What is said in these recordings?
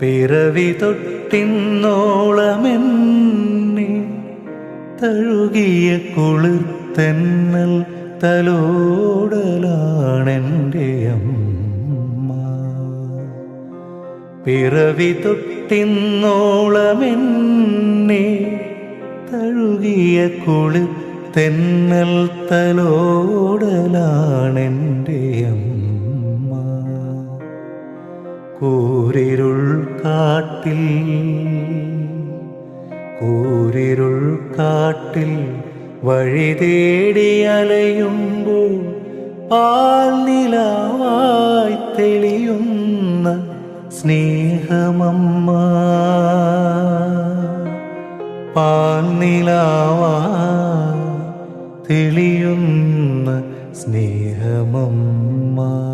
പിറവി തൊട്ടിന്നോളമെന്നെ തഴുകിയ കുളിർത്തെന്നൽ തലോടലാണെന്റെ അമ്മ. പിറവി തൊട്ടിന്നോളമെന്നെ തഴുകിയ കുളിർത്തെന്നൽ തലോടലാണെന്റെ അമ്മ. കൂരിരുൾ കാട്ടിൽ കൂരിരുൾ കാട്ടിൽ വഴി തേടി അലയുമ്പോൾ പാൽനിലാവായി തെളിയുന്ന സ്നേഹമമ്മ. പാൽനിലാവായി തെളിയുന്ന സ്നേഹമമ്മ.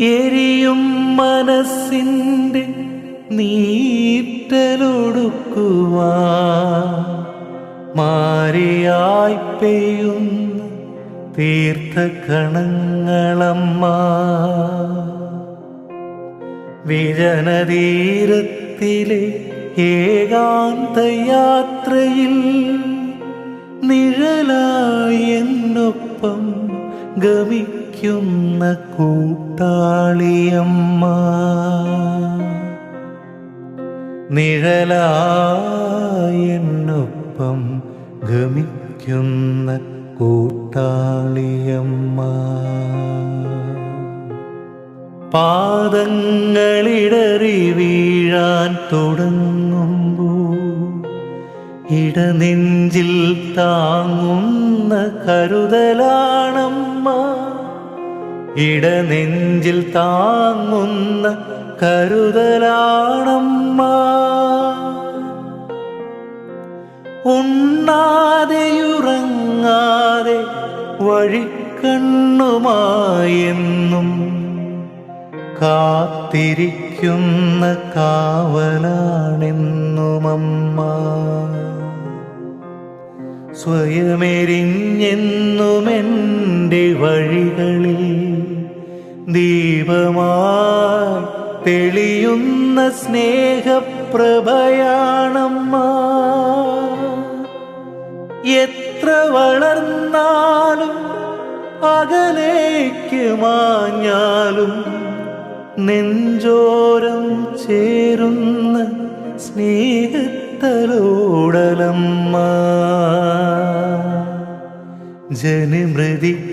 എരിയും മനസ്സിന്റെ നീറ്റലൊടുക്കുവാ. മാറിയായി പെയ്യുന്ന തീർത്ഥകണങ്ങളമ്മ. വിജനതീരത്തിലെ ഏകാന്ത യാത്രയിൽ നിഴലായി എന്നൊപ്പം ഗമിക്കുന്ന കൂട്ടാളിയമ്മ നിഴലായെന്നൊപ്പം ഗമിക്കുന്ന കൂട്ടാളിയമ്മ പാദങ്ങളിടറി വീഴാൻ തുടങ്ങുമ്പോൾ ഇടനെഞ്ചിൽ താങ്ങുന്ന കരുതലാണമ്മ. ഇടനെഞ്ചിൽ താങ്ങുന്ന കരുതലാണമ്മ. ഉണ്ണാതെയുറങ്ങാതെ വഴിക്കണ്ണുമായെന്നും കാത്തിരിക്കുന്ന കാവലാണെന്നുമമ്മ. സ്വയമെരിഞ്ഞെന്നുമെന്റെ വഴികളിൽ ദീപമായി തെളിയുന്ന സ്നേഹപ്രഭയാണമ്മ. എത്ര വളർന്നാലും അകലേക്ക് മാഞ്ഞാലും നെഞ്ചോരം ചേരുന്ന സ്നേഹത്തലോടലമ്മ. ജനമൃതിക്കപ്പുറം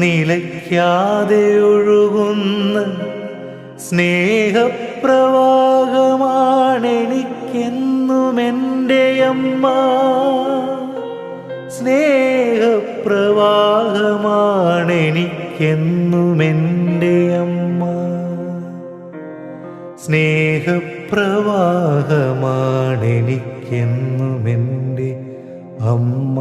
നിലയ്ക്കാതെ ഒഴുകുന്ന സ്നേഹപ്രവാഹമാണെനിക്കെന്നുമെന്റെ അമ്മ സ്നേഹപ്രവാഹമാണെനിക്കെന്നുമെന്റെ അമ്മ സ്നേഹപ്രവാഹമാണെനിക്കെന്നുമെന്റെ അമ്മ